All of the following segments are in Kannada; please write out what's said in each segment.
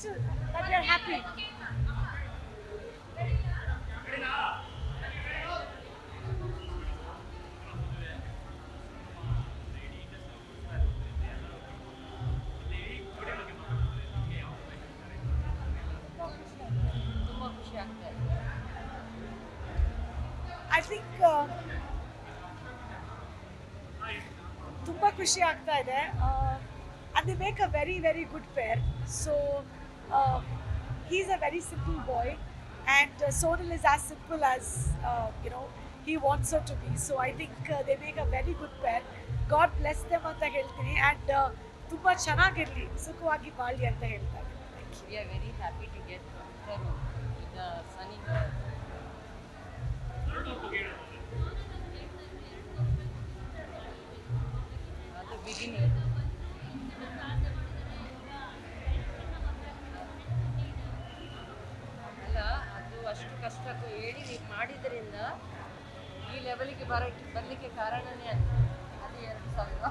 just uh, that we are happy. ತುಂಬ ಖುಷಿ ಆಗ್ತಾ ಇದೆ I think uh, ತುಂಬ ಖುಷಿ ಆಗ್ತಾ ಇದೆ and they make a very very good pair so he's a very simple boy and Sonal is as simple as you know he wants to be so I think they make a very good pair God bless them ಅಂತ ಹೇಳ್ತೀನಿ ಆ್ಯಂಡ್ ತುಂಬ ಚೆನ್ನಾಗಿರಲಿ ಸುಖವಾಗಿ ಬಾಳಿ ಅಂತ ಹೇಳ್ತಾ ಇದ್ದೀನಿ thank you we are very happy to get Tarun ಈಗ ಮಾಡಿದ್ರಿಂದ ಈ ಲೆವೆಲ್ಗೆ ಬರ ಬರಲಿಕ್ಕೆ ಕಾರಣನೇ ಅದು. ಅದು ಎರಡು ಸಾವಿರ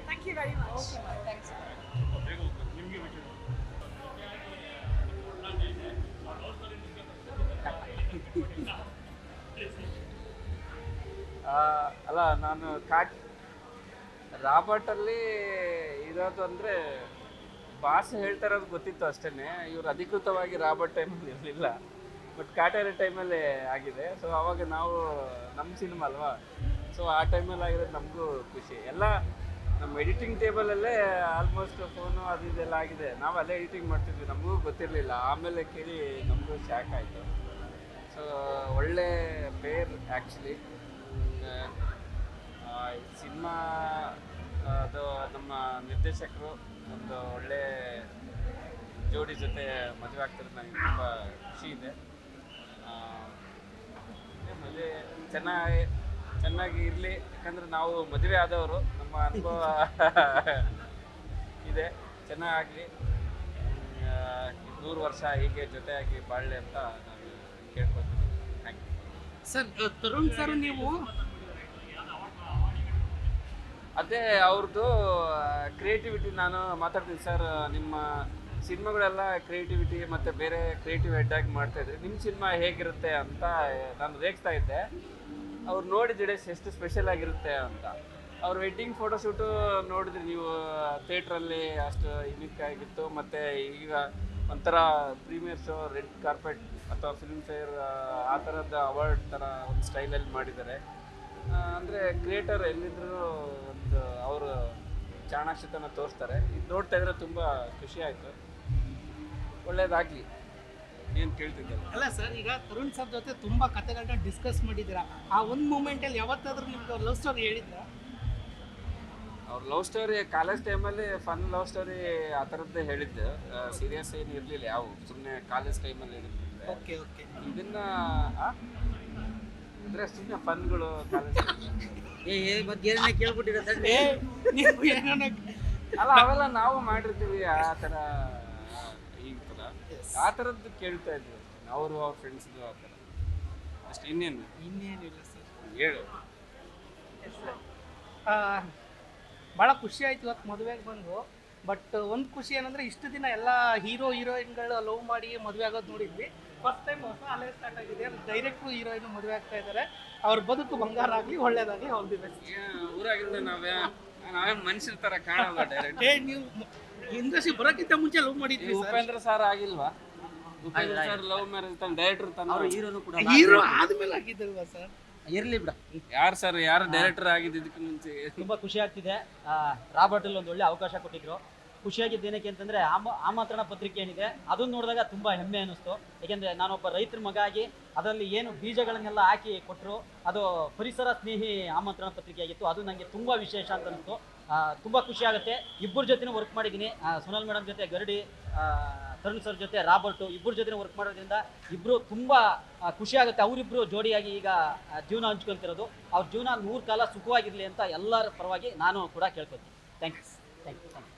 thank you very much okay thanks ಆ, ಅಲ್ಲ ನಾನು ಕಾಟ್ ರಾಬರ್ಟಲ್ಲಿ ಇರೋದು ಅಂದರೆ ಭಾಷೆ ಹೇಳ್ತಾ ಇರೋದು ಗೊತ್ತಿತ್ತು ಅಷ್ಟೇ ಇವರು ಅಧಿಕೃತವಾಗಿ ರಾಬರ್ಟ್ ಟೈಮಲ್ಲಿ ಇರಲಿಲ್ಲ. ಬಟ್ ಕಾಟೇರಿ ಟೈಮಲ್ಲಿ ಆಗಿದೆ. ಸೊ ಅವಾಗ ನಾವು ನಮ್ಮ ಸಿನಿಮಾ ಅಲ್ವಾ? ಸೊ ಆ ಟೈಮಲ್ಲಿ ಆಗಿರೋದು ನಮಗೂ ಖುಷಿ. ಎಲ್ಲ ನಮ್ಮ ಎಡಿಟಿಂಗ್ ಟೇಬಲಲ್ಲೇ ಆಲ್ಮೋಸ್ಟ್ ಫೋನು ಅದು ಇದೆಲ್ಲ ಆಗಿದೆ. ನಾವು ಅಲ್ಲೇ ಎಡಿಟಿಂಗ್ ಮಾಡ್ತಿದ್ವಿ. ನಮಗೂ ಗೊತ್ತಿರಲಿಲ್ಲ. ಆಮೇಲೆ ಕೇಳಿ ನಮಗೂ ಶಾಕ್ ಆಯಿತು. ಸೊ ಒಳ್ಳೆ ಪೇರ್ ಆ್ಯಕ್ಚುಲಿ ಸಿನಿಮಾ ಅದು ನಮ್ಮ ನಿರ್ದೇಶಕರು ಒಂದು ಒಳ್ಳೆ ಜೋಡಿ ಜೊತೆ ಮದುವೆ ಆಗ್ತಿರೋದು ನನಗೆ ತುಂಬ ಖುಷಿ ಇದೆ. ಮದುವೆ ಚೆನ್ನಾಗಿ ಚೆನ್ನಾಗಿ ಇರಲಿ ಯಾಕಂದ್ರೆ ನಾವು ಮದುವೆ ಆದವರು ನಮ್ಮ ಅನುಭವ ಇದೆ ಚೆನ್ನಾಗಿ ನೂರು ವರ್ಷ ಹೀಗೆ ಜೊತೆಯಾಗಿ ಬಾಳಲಿ ಅಂತ ನಾನು ಕೇಳ್ಕೊತೀನಿ. Thank you sir Tarun sir ನೀವು? ಅದೇ ಅವ್ರದ್ದು ಕ್ರಿಯೇಟಿವಿಟಿ ನಾನು ಮಾತಾಡ್ತೀನಿ ಸರ್ ನಿಮ್ಮ ಸಿನಿಮಾಗಳೆಲ್ಲ ಕ್ರಿಯೇಟಿವಿಟಿ ಮತ್ತು ಬೇರೆ ಕ್ರಿಯೇಟಿವ್ ಹೆಡ್ಡಾಗಿ ಮಾಡ್ತಾ ಇದ್ರಿ. ನಿಮ್ಮ ಸಿನಿಮಾ ಹೇಗಿರುತ್ತೆ ಅಂತ ನಾನು ರೇಗ್ತಾ ಇದ್ದೆ. ಅವ್ರು ನೋಡಿದ್ರೆ ಎಷ್ಟು ಸ್ಪೆಷಲ್ ಆಗಿರುತ್ತೆ ಅಂತ. ಅವ್ರ ವೆಡ್ಡಿಂಗ್ ಫೋಟೋಶೂಟು ನೋಡಿದ್ರಿ ನೀವು, ಥಿಯೇಟ್ರಲ್ಲಿ ಅಷ್ಟು ಯುನಿಕ್ ಆಗಿತ್ತು. ಮತ್ತು ಈಗ ಒಂಥರ ಪ್ರೀಮಿಯರ್ ಶೋ ರೆಡ್ ಕಾರ್ಪೆಟ್ ಅಥವಾ ಫಿಲ್ಮ್ ಫೇರ್ ಆ ಥರದ ಅವಾರ್ಡ್ ಥರ ಒಂದು ಸ್ಟೈಲಲ್ಲಿ ಮಾಡಿದ್ದಾರೆ. ಅಂದರೆ ಕ್ರಿಯೇಟರ್ ಎಲ್ಲಿದ್ರೂ ಒಂದು ಅವರು ಚಾಣಾಕ್ಷತನ ತೋರಿಸ್ತಾರೆ. ಇದು ನೋಡ್ತಾ ಇದ್ರೆ ತುಂಬ ಖುಷಿ ಆಯಿತು. ಒಳ್ಳೇದಾಗಲಿ. ಏನು ಕೇಳ್ತಿದ್ದಲ್ಲ ಅಲ್ಲ ಸರ್ ಈಗ ತರುಣ್ ಸರ್ ಜೊತೆ ತುಂಬಾ ಕಥೆಗಳನ್ನ ಡಿಸ್ಕಸ್ ಮಾಡಿದ್ದೀರಾ? ಆ ಒಂದು ಮೂಮೆಂಟಲ್ಲಿ ಯಾವತ್ತಾದ್ರೂ ನಿಮ್ಗೆ ಲವ್ ಸ್ಟೋರಿ ಹೇಳಿದ್ರ? ಅವ್ರ ಲವ್ ಸ್ಟೋರಿ ಕಾಲೇಜ್ ಟೈಮಲ್ಲಿ ಫನ್ ಲವ್ ಸ್ಟೋರಿ ಆ ಥರದ್ದೇ ಹೇಳಿದ್ದು. ಸೀರಿಯಸ್ ಏನು ಇರಲಿಲ್ಲ ಯಾವ ಸುಮ್ಮನೆ ಕಾಲೇಜ್ ಟೈಮಲ್ಲಿ ಹೇಳಿದ್ದೆ ಓಕೆ ಓಕೆ. ಇದನ್ನ ಅಂದರೆ ಸುಮ್ಮನೆ ಫನ್ಗಳು ಕಾಲೇಜ್ ಏ ಏ ಮತ್ತೆ ಏನೇ ಕೇಳ್ಬಿಟ್ಟಿರ ಅಲ್ಲ ಅವೆಲ್ಲ ನಾವು ಮಾಡಿರ್ತೀವಿ ಆ ಥರ ಆ ಥರದ್ದು ಕೇಳ್ತಾ ಇದ್ವಿ ಅವರು ಅವ್ರ ಫ್ರೆಂಡ್ಸ್ದು ಆ ಥರ. ಅಷ್ಟು ಇನ್ನೇನು? ಇನ್ನೇನಿಲ್ಲ ಸರ್. ಹೇಳು. ಭಾಳ ಖುಷಿ ಆಯ್ತು ಇವತ್ತು ಮದುವೆಗೆ ಬಂದು. ಬಟ್ ಒಂದು ಖುಷಿ ಏನಂದ್ರೆ ಇಷ್ಟು ದಿನ ಎಲ್ಲ ಹೀರೋ ಹೀರೋಯಿನ್ಗಳು ಲವ್ ಮಾಡಿ ಮದುವೆ ಆಗೋದು ನೋಡಿದ್ವಿ. ಫಸ್ಟ್ ಟೈಮ್ ಹೊಸ ಅಲೆ ಸ್ಟಾರ್ಟ್ ಆಗಿದೆ. ಡೈರೆಕ್ಟ್ರು ಹೀರೋಯಿನ್ ಮದುವೆ ಆಗ್ತಾ ಇದ್ದಾರೆ ಅವ್ರ ಬದುಕು ಬಂಗಾರ ಆಗಲಿ ಒಳ್ಳೇದಾಗಲಿ ಹೊಂದಿದೆ ಊರಾಗಿಂದ ನಾವೇ ನಾವೇ ಮನುಷ್ಯರ ಥರ ಕಾಣಲ್ಲ ಡೈರೆಕ್ಟ್ ಏ ನೀವು ಇಂದ್ರಸಿ ಬರೋಕ್ಕಿಂತ ಮುಂಚೆ ಲವ್ ಮಾಡಿದ್ವಿ ಸರ್ ಉಪೇಂದ್ರ ಸರ್ ಆಗಿಲ್ವಾ? ಸರ್ ಲವ್ ಮ್ಯಾರೇಜ್ ತನ್ ಡೈರೆಕ್ಟರ್ ಅವ್ರು ತಾನೆ ಹೀರೋನು ಕೂಡ ಹೀರೋ ಆದ್ಮೇಲೆ ಆಗಿದ್ದಲ್ವಾ ಸರ್? ಇರ್ಲಿ ಬಿಡ. ಯಾರು ಸರ್ ಯಾರು ಡೈರೆಕ್ಟರ್ ಆಗಿದ್ದು ಇದಕ್ಕೆ ಮುಂಚೆ? ತುಂಬಾ ಖುಷಿ ಆಗ್ತಿದೆ. ರಾಬರ್ಟ್ ಅಲ್ಲಿ ಒಂದು ಒಳ್ಳೆ ಅವಕಾಶ ಕೊಟ್ಟಿದ್ರು. ಖುಷಿಯಾಗಿದ್ದು ಏನಕ್ಕೆ ಅಂತಂದ್ರೆ ಆಮ ಆಮಂತ್ರಣ ಪತ್ರಿಕೆ ಏನಿದೆ ಅದನ್ನ ನೋಡಿದಾಗ ತುಂಬಾ ಹೆಮ್ಮೆ ಅನ್ನಿಸ್ತು. ಯಾಕೆಂದ್ರೆ ನಾನೊಬ್ಬ ರೈತರ ಮಗ ಆಗಿ ಅದರಲ್ಲಿ ಏನು ಬೀಜಗಳನ್ನೆಲ್ಲ ಹಾಕಿ ಕೊಟ್ಟರು ಅದು ಪರಿಸರ ಸ್ನೇಹಿ ಆಮಂತ್ರಣ ಪತ್ರಿಕೆ ಆಗಿತ್ತು. ಅದು ನನಗೆ ತುಂಬಾ ವಿಶೇಷ ಅಂತ ಅನಿಸ್ತು ತುಂಬಾ ಖುಷಿ ಆಗುತ್ತೆ. ಇಬ್ಬರ ಜೊತೆನೂ ವರ್ಕ್ ಮಾಡಿದ್ದೀನಿ. ಸೋನಲ್ ಮೇಡಮ್ ಜೊತೆ ಗರಡಿ ತರುಣ್ ಸರ್ ಜೊತೆ ರಾಬರ್ಟು ಇಬ್ಬರ ಜೊತೆ ವರ್ಕ್ ಮಾಡೋದ್ರಿಂದ ಇಬ್ರು ತುಂಬಾ ಆ, ಖುಷಿ ಆಗುತ್ತೆ. ಅವರಿಬ್ರು ಜೋಡಿಯಾಗಿ ಈಗ ಜೀವನ ಹಂಚ್ಕೊಳ್ತಿರೋದು. ಅವ್ರ ಜೀವನ ನೂರು ಕಾಲ ಸುಖವಾಗಿರಲಿ ಅಂತ ಎಲ್ಲರ ಪರವಾಗಿ ನಾನು ಕೂಡ ಕೇಳ್ಕೊತೀನಿ thanks thank you thank you